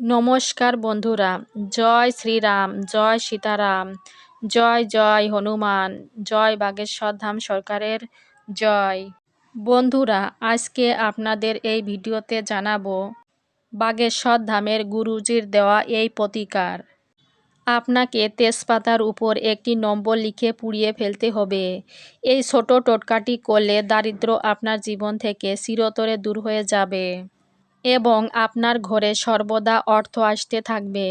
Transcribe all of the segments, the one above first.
নমস্কার বন্ধুরা, জয় শ্রীরাম, জয় সীতারাম, জয় জয় হনুমান, জয় বাগেশ্বর ধাম সরকারের জয়। বন্ধুরা, আজকে আপনাদের এই ভিডিওতে জানাব বাগেশ্বর ধামের গুরুজির দেওয়া এই প্রতিকার। আপনাকে তেজপাতার উপর একটি নম্বর লিখে পুড়িয়ে ফেলতে হবে। এই ছোট টোটকাটি করলে দারিদ্র আপনার জীবন থেকে চিরতরে দূর হয়ে যাবে। এবং আপনার ঘরে সর্বদা অর্থ আসতে থাকবে।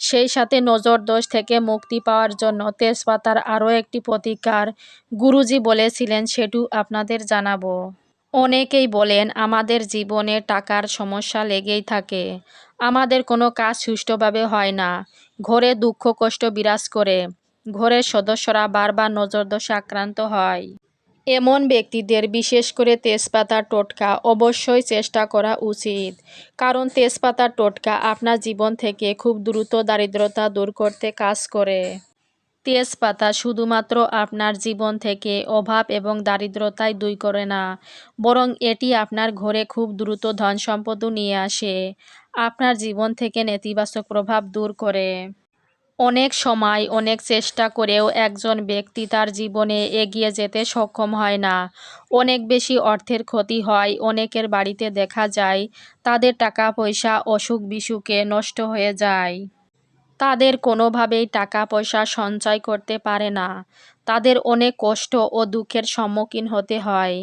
সেই সাথে নজর দোষ থেকে মুক্তি পাওয়ার জন্য তেজপাতার আরও একটি প্রতিকার গুরুজি বলেছিলেন, সেটু আপনাদের জানাব। অনেকেই বলেন, আমাদের জীবনে টাকার সমস্যা লেগেই থাকে। আমাদের কোনো কাজ সুষ্ঠুভাবে হয় না। ঘরে দুঃখ কষ্ট বিরাজ করে। ঘরের সদস্যরা বারবার নজরদোষে আক্রান্ত হয়। এমন ব্যক্তিদের বিশেষ করে তেজপাতার টোটকা অবশ্যই চেষ্টা করা উচিত। কারণ তেজপাতার টোটকা আপনার জীবন থেকে খুব দ্রুত দারিদ্রতা দূর করতে কাজ করে। তেজপাতা শুধুমাত্র আপনার জীবন থেকে অভাব এবং দারিদ্রতাই দুই করে না, বরং এটি আপনার ঘরে খুব দ্রুত ধন সম্পদও নিয়ে আসে। আপনার জীবন থেকে নেতিবাচক প্রভাব দূর করে। অনেক সময়, অনেক চেষ্টা করেও একজন ব্যক্তি তার জীবনে এগিয়ে যেতে সক্ষম হয় না। অনেক বেশি অর্থের ক্ষতি হয়, অনেকের বাড়িতে দেখা যায় তাদের টাকা, পয়সা, অসুখ বিসুখে নষ্ট হয়ে যায়। তাদের কোনোভাবেই টাকা, পয়সা সঞ্চয় করতে পারে না। তাদের অনেক কষ্ট ও দুঃখের সম্মুখীন হতে হয়।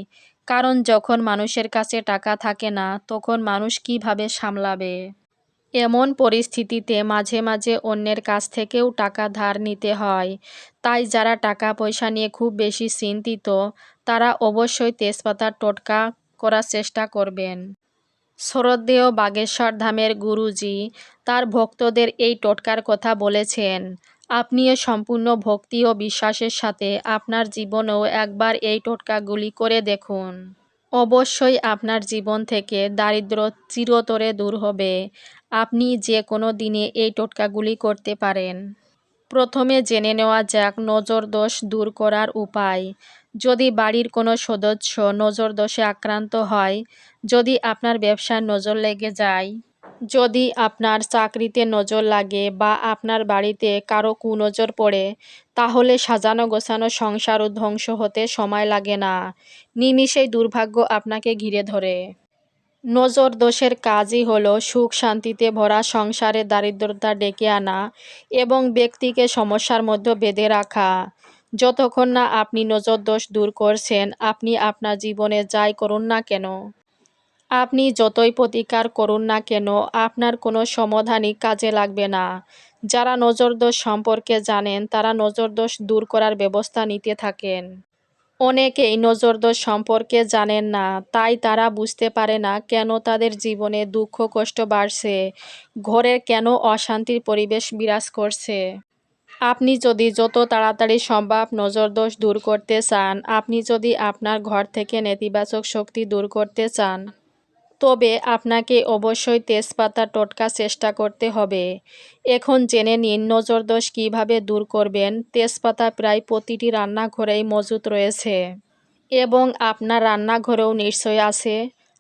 কারণ যখন মানুষের কাছে টাকা থাকে না, তখন মানুষ কীভাবে সামলাবে? এমন পরিস্থিতিতে মাঝে মাঝে অন্যের কাছ থেকেও টাকা ধার নিতে হয়। তাই যারা টাকা পয়সা নিয়ে খুব বেশি চিন্তিত, তারা অবশ্যই তেজপাতার টোটকা করার চেষ্টা করবেন। শ্রদ্ধেয় বাগেশ্বর ধামের গুরুজি তার ভক্তদের এই টোটকার কথা বলেছেন, আপনিও সম্পূর্ণ ভক্তি ও বিশ্বাসের সাথে আপনার জীবনেও একবার এই টোটকাগুলি করে দেখুন। অবশ্যই আপনার জীবন থেকে দারিদ্র চিরতরে দূর হবে। আপনি যে কোনো দিনে এই টোটকাগুলি করতে পারেন। প্রথমে জেনে নেওয়া যাক নজর দোষ দূর করার উপায়। যদি বাড়ির কোনো সদস্য নজর দোষে আক্রান্ত হয়, যদি আপনার ব্যবসার নজর লেগে যায়, যদি আপনার চাকরিতে নজর লাগে বা আপনার বাড়িতে কারও কুনজর পড়ে, তাহলে সাজানো গোছানো সংসারও ধ্বংস হতে সময় লাগে না। নিমিষেই দুর্ভাগ্য আপনাকে ঘিরে ধরে। নজর দোষের কাজই হলো সুখ শান্তিতে ভরা সংসারে দারিদ্রতা ডেকে আনা এবং ব্যক্তিকে সমস্যার মধ্যে বেঁধে রাখা। যতক্ষণ না আপনি নজর দোষ দূর করছেন, আপনি আপনার জীবনে যাই করুন না কেন? আপনি যতই প্রতিকার করুন না কেন, আপনার কোনো সমাধানই কাজে লাগবে না। যারা নজরদোষ সম্পর্কে জানেন, তারা নজরদোষ দূর করার ব্যবস্থা নিতে থাকেন। অনেকেই নজরদোষ সম্পর্কে জানেন না, তাই তারা বুঝতে পারে না কেন তাদের জীবনে দুঃখ, কষ্ট বাড়ছে, ঘরের কেন অশান্তির পরিবেশ বিরাজ করছে। আপনি যদি যত তাড়াতাড়ি সম্ভব নজরদোষ দূর করতে চান, আপনি যদি আপনার ঘর থেকে নেতিবাচক শক্তি দূর করতে চান তবে আপনাকে অবশ্যই তেজপাতা টোটকা চেষ্টা করতে হবে। এখন জেনে নিন নজরদোষ কীভাবে দূর করবেন। তেজপাতা প্রায় প্রতিটি রান্নাঘরেই মজুত রয়েছে। এবং আপনার রান্নাঘরেও নিশ্চয় আছে।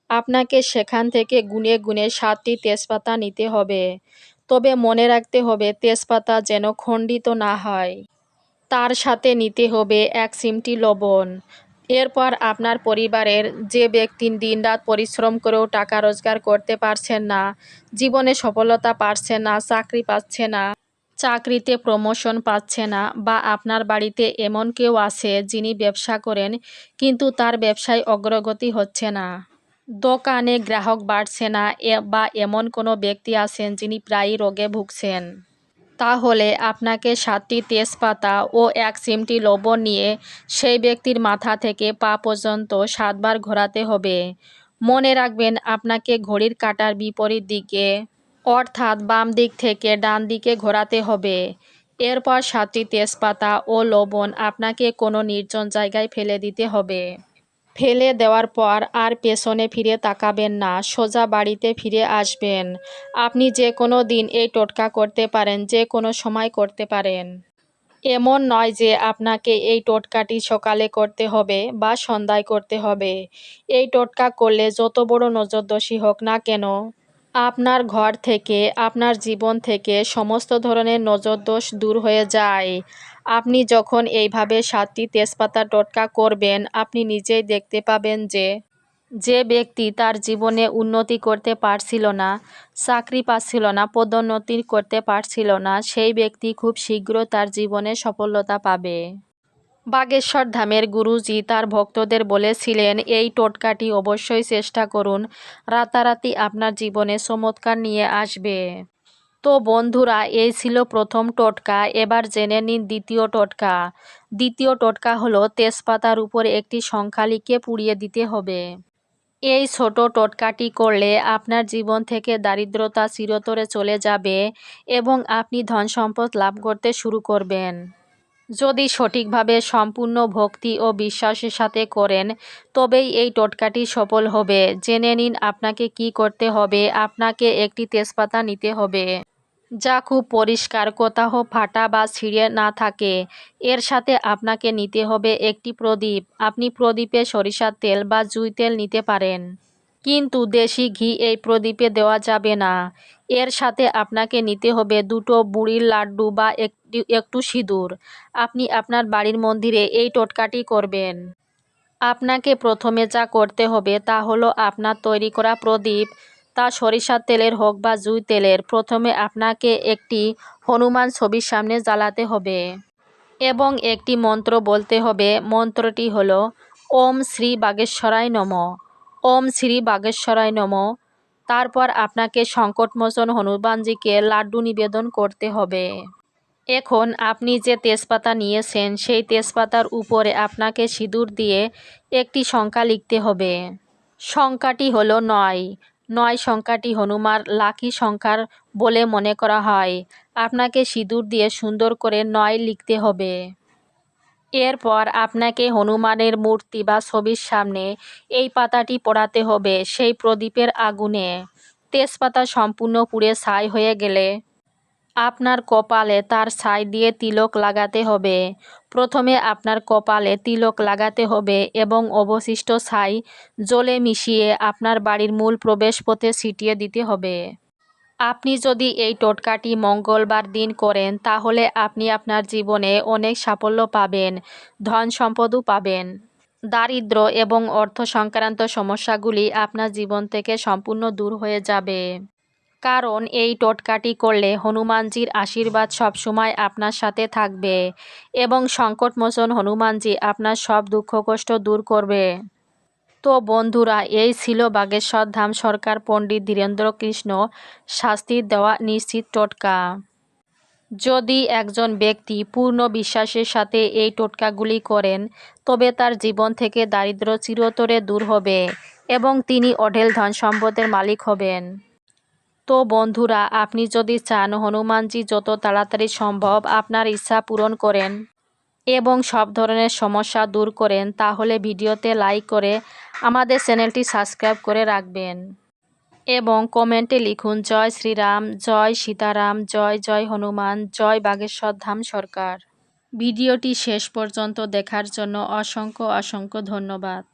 আপনাকে সেখান থেকে গুনে গুনে সাতটি তেজপাতা নিতে হবে। তবে মনে রাখতে হবে তেজপাতা যেন খণ্ডিত না হয়। তার সাথে নিতে হবে এক চিমটি লবণ। এরপর আপনার পরিবারের যে ব্যক্তি দিনরাত পরিশ্রম করেও টাকা রোজগার করতে পারছেন না, জীবনে সফলতা পারছে না, চাকরি পাচ্ছে না, চাকরিতে প্রমোশন পাচ্ছে না বা আপনার বাড়িতে এমন কেউ আছে যিনি ব্যবসা করেন কিন্তু তার ব্যবসায় অগ্রগতি হচ্ছে না। দোকানে গ্রাহক বাড়ছে না বা এমন কোনো ব্যক্তি আছেন যিনি প্রায়ই রোগে ভুগছেন। তাহলে আপনাকে সাতটি তেজপাতা ও এক চিমটি লবণ নিয়ে সেই ব্যক্তির মাথা থেকে পা পর্যন্ত সাতবার ঘোরাতে হবে। মনে রাখবেন, আপনাকে ঘড়ির কাটার বিপরীত দিকে, অর্থাৎ বাম দিক থেকে ডান দিকে ঘোরাতে হবে। এরপর সাতটি তেজপাতা ও লবণ আপনাকে কোনো নির্জন জায়গায় ফেলে দিতে হবে। ফেলে দেওয়ার পর আর পেছনে ফিরে তাকাবেন না, সোজা বাড়িতে ফিরে আসবেন। আপনি যে কোনো দিন এই টোটকা করতে পারেন, যে কোনো সময় করতে পারেন। এমন নয় যে আপনাকে এই টোটকাটি সকালে করতে হবে বা সন্ধ্যায় করতে হবে। এই টোটকা করলে যত বড় নজরদোষী হোক না কেন আপনার ঘর থেকে, আপনার জীবন থেকে সমস্ত ধরনের নজরদোষ দূর হয়ে যায়। আপনি যখন এইভাবে সাতটি তেজপাতা টোটকা করবেন, আপনি নিজেই দেখতে পাবেন যে যে ব্যক্তি তার জীবনে উন্নতি করতে পারছিল না, চাকরি পাচ্ছিল না, পদোন্নতি করতে পারছিল না, সেই ব্যক্তি খুব শীঘ্র তার জীবনে সফলতা পাবে। বাগেশ্বর ধামের গুরুজি তার ভক্তদের বলেছিলেন, এই টোটকাটি অবশ্যই চেষ্টা করুন। রাতারাতি আপনার জীবনে চমৎকার নিয়ে আসবে। তো বন্ধুরা, এই ছিল প্রথম টোটকা। এবার জেনে নিন দ্বিতীয় টোটকা। দ্বিতীয় টোটকা হলো, তেজপাতার উপর একটি সংখ্যা লিখে পুড়িয়ে দিতে হবে। এই ছোট টোটকাটি করলে আপনার জীবন থেকে দারিদ্রতা চিরতরে চলে যাবে এবং আপনি ধন সম্পদ লাভ করতে শুরু করবেন। যদি সঠিকভাবে সম্পূর্ণ ভক্তি ও বিশ্বাসের সাথে করেন, তবেই এই টোটকাটি সফল হবে। জেনে নিন আপনাকে কি করতে হবে। আপনাকে একটি তেজপাতা নিতে হবে। যা খুব পরিষ্কার, কোথাও ফাটা বা ছিঁড়ে না থাকে। এর সাথে আপনাকে নিতে হবে একটি প্রদীপ। আপনি প্রদীপে সরিষার তেল বা জুই তেল নিতে পারেন। কিন্তু দেশি ঘি এই প্রদীপে দেওয়া যাবে না। এর সাথে আপনাকে নিতে হবে দুটো বুড়ির লাড্ডু বা একটি, একটু সিঁদুর। আপনি আপনার বাড়ির মন্দিরে এই টোটকাটি করবেন। আপনাকে প্রথমে যা করতে হবে তা হলো আপনার তৈরি করা প্রদীপ, তা সরিষার তেলের হোক বা জুই তেলের, প্রথমে আপনাকে একটি হনুমান ছবির সামনে জ্বালাতে হবে এবং একটি মন্ত্র বলতে হবে। মন্ত্রটি হলো, ওম শ্রী বাগেশ্বরায় নম। ওম শ্রী বাগেশ্বরায় নম। তারপর আপনাকে সংকটমোচন হনুমানজিকে লাড্ডু নিবেদন করতে হবে। এখন আপনি যে তেজপাতা নিয়েছেন, সেই তেজপাতার উপরে আপনাকে সিঁদুর দিয়ে একটি সংখ্যা লিখতে হবে। সংখ্যাটি হলো নয়। নয় সংখ্যাটি হনুমার লাকি সংখ্যার বলে মনে করা হয়। আপনাকে সিঁদুর দিয়ে সুন্দর করে নয় লিখতে হবে। এরপর আপনাকে হনুমানের মূর্তি বা ছবির সামনে এই পাতাটি পড়াতে হবে সেই প্রদীপের আগুনে। তেজপাতা সম্পূর্ণ পুড়ে ছাই হয়ে গেলে আপনার কপালে তার ছাই দিয়ে তিলক লাগাতে হবে। প্রথমে আপনার কপালে তিলক লাগাতে হবে এবং অবশিষ্ট ছাই জলে মিশিয়ে আপনার বাড়ির মূল প্রবেশপথে ছিটিয়ে দিতে হবে। আপনি যদি এই টোটকাটি মঙ্গলবার দিন করেন, তাহলে আপনি আপনার জীবনে অনেক সাফল্য পাবেন, ধন সম্পদও পাবেন। দারিদ্র এবং অর্থ সংক্রান্ত সমস্যাগুলি আপনার জীবন থেকে সম্পূর্ণ দূর হয়ে যাবে। কারণ এই টোটকাটি করলে হনুমানজির আশীর্বাদ সবসময় আপনার সাথে থাকবে এবং সংকটমোচন হনুমানজি আপনার সব দুঃখ কষ্ট দূর করবে। তো বন্ধুরা এই ছিল বাগেশ্বর ধাম সরকার পণ্ডিত ধীরেন্দ্র কৃষ্ণ। শাস্তির দেওয়া নিশ্চিত টোটকা। যদি একজন ব্যক্তি পূর্ণ বিশ্বাসের সাথে এই টোটকাগুলি করেন, তবে তার জীবন থেকে দারিদ্র চিরতরে দূর হবে এবং তিনি অঢেল ধন সম্পদের মালিক হবেন। তো বন্ধুরা, আপনি যদি চান হনুমানজি যত তাড়াতাড়ি সম্ভব আপনার ইচ্ছা পূরণ করেন এবং সব ধরনের সমস্যা দূর করেন, তাহলে ভিডিওতে লাইক করে আমাদের চ্যানেলটি সাবস্ক্রাইব করে রাখবেন। এবং কমেন্টে লিখুন, জয় শ্রীরাম, জয় সীতারাম, জয় জয় হনুমান, জয় বাগেশ্বর ধাম সরকার। ভিডিওটি শেষ পর্যন্ত দেখার জন্য অসংখ্য অসংখ্য ধন্যবাদ।